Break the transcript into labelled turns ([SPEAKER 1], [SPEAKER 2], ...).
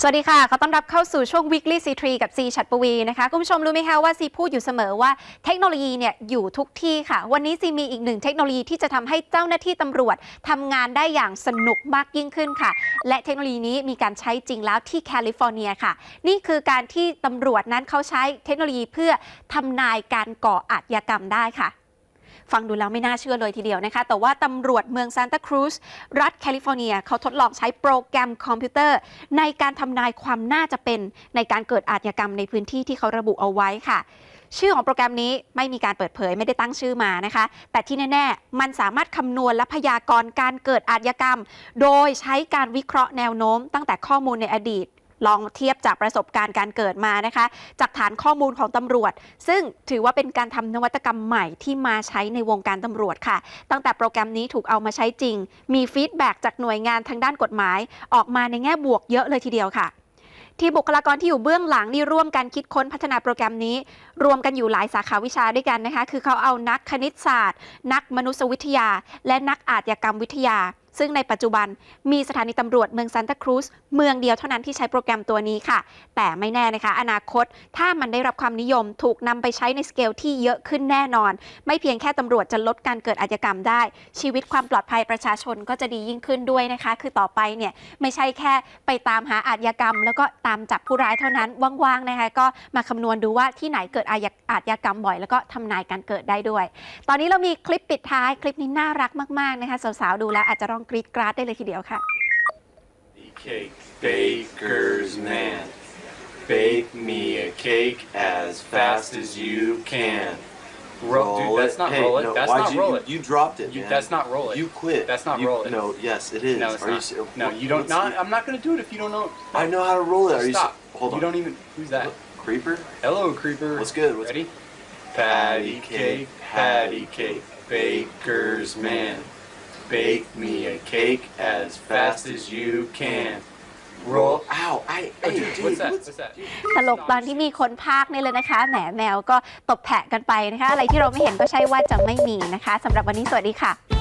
[SPEAKER 1] สวัสดีค่ะขอต้อนรับเข้าสู่ช่วง Weekly C3 กับซีชัดปวีนะคะ คุณผู้ชมรู้ไหมคะว่าซีพูดอยู่เสมอว่าเทคโนโลยีเนี่ยอยู่ทุกที่ค่ะ วันนี้ซีมีอีกหนึ่งเทคโนโลยีที่จะทำให้เจ้าหน้าที่ตำรวจทำงานได้อย่างสนุกมากยิ่งขึ้นค่ะ และเทคโนโลยีนี้มีการใช้จริงแล้วที่แคลิฟอร์เนียค่ะ นี่คือการที่ตำรวจนั้นเขาใช้เทคโนโลยีเพื่อทำนายการก่ออาชญากรรมได้ค่ะ ฟังดูแล้วไม่น่าเชื่อเลยทีเดียวนะคะ แต่ว่าตำรวจเมืองซานตาครูซรัฐแคลิฟอร์เนียเขาทดลองใช้โปรแกรมคอมพิวเตอร์ ในการทำนายความน่าจะเป็นในการเกิดอาชญากรรมในพื้นที่ที่เขาระบุเอาไว้ค่ะ ชื่อของโปรแกรมนี้ไม่มีการเปิดเผยไม่ได้ตั้งชื่อมานะคะ แต่ที่แน่ ๆ มันสามารถคำนวณและพยากรณ์การเกิดอาชญากรรม โดยใช้การวิเคราะห์แนวโน้ม ตั้งแต่ข้อมูลในอดีต ลองเทียบจากประสบการณ์การเกิดมานะคะ จากฐานข้อมูลของตำรวจ ซึ่งถือว่าเป็นการทำนวัตกรรมใหม่ที่มาใช้ในวงการตำรวจค่ะ ตั้งแต่โปรแกรมนี้ถูกเอามาใช้จริง มีฟีดแบ็กจากหน่วยงานทางด้านกฎหมาย ออกมาในแง่บวกเยอะเลยทีเดียวค่ะที่บุคลากรที่อยู่เบื้องหลังนี่ร่วมกันคิดค้นพัฒนาโปรแกรมนี้ รวมกันอยู่หลายสาขาวิชาด้วยกันนะคะ คือเขาเอานักคณิตศาสตร์ นักมนุษยวิทยา และนักอาชญากรรมวิทยา ซึ่งในปัจจุบันมีสถานีตำรวจเมืองซานตาครูซเมืองเดียวเท่านั้นที่ใช้โปรแกรมตัวนี้ค่ะ แต่ไม่แน่นะคะ อนาคตถ้ามันได้รับความนิยมถูกนำไปใช้ในสเกลที่เยอะขึ้นแน่นอน ไม่เพียงแค่ตำรวจจะลดการเกิดอาชญากรรมได้ ชีวิตความปลอดภัยประชาชนก็จะดียิ่งขึ้นด้วยนะคะ คือต่อไปเนี่ยไม่ใช่แค่ไปตามหาอาชญากรรม แล้วก็ตามจับผู้ร้ายเท่านั้นว่างๆนะคะก็มาคำนวณดูว่าที่ไหนเกิดอาชญาอาชญากรรมบ่อย แล้วก็ทำนายการเกิดได้ด้วย ตอนนี้เรามีคลิปปิดท้ายคลิปนี้น่ารักมากๆนะคะสาวๆดูแล้วอาจจะร้อง กรี๊ดกราดได้เลยทีเดียวค่ะ
[SPEAKER 2] Cake baker's man. Bake me a cake as fast as you can.
[SPEAKER 3] Roll, dude, that's
[SPEAKER 2] it.
[SPEAKER 3] not
[SPEAKER 2] Hey,
[SPEAKER 3] roll it.
[SPEAKER 2] no,
[SPEAKER 3] that's
[SPEAKER 2] why'd
[SPEAKER 3] not
[SPEAKER 2] you,
[SPEAKER 3] roll
[SPEAKER 2] you,
[SPEAKER 3] it.
[SPEAKER 2] You dropped it,
[SPEAKER 3] You-
[SPEAKER 2] man.
[SPEAKER 3] that's not roll it.
[SPEAKER 2] You quit.
[SPEAKER 3] That's not
[SPEAKER 2] You-
[SPEAKER 3] roll it.
[SPEAKER 2] No, yes, it is.
[SPEAKER 3] no, it's
[SPEAKER 2] Are
[SPEAKER 3] not.
[SPEAKER 2] you se-
[SPEAKER 3] no,
[SPEAKER 2] what-
[SPEAKER 3] you don't.
[SPEAKER 2] what's
[SPEAKER 3] Not.
[SPEAKER 2] the-
[SPEAKER 3] I'm not gonna do it if you don't know.
[SPEAKER 2] I know how to roll it. Are you? se-
[SPEAKER 3] Stop.
[SPEAKER 2] Hold on.
[SPEAKER 3] You don't even. Who's that?
[SPEAKER 2] Creeper.
[SPEAKER 3] Hello, creeper.
[SPEAKER 2] What's good? What's
[SPEAKER 3] Ready?
[SPEAKER 2] Patty cake, patty cake, baker's man. Bake me a cake as fast as you can. Roll. Ow! I.
[SPEAKER 3] Oh,
[SPEAKER 2] Hey,
[SPEAKER 3] dude,
[SPEAKER 2] dude,
[SPEAKER 3] what's that?
[SPEAKER 2] what's-
[SPEAKER 3] What's that?
[SPEAKER 1] ตลกตอนที่มีคนพากย์นี่เลยนะคะ แหมแมวก็ตบแผะกันไปนะคะ อะไรที่เราไม่เห็นก็ใช่ว่าจะไม่มีนะคะสำหรับวันนี้สวัสดีค่ะ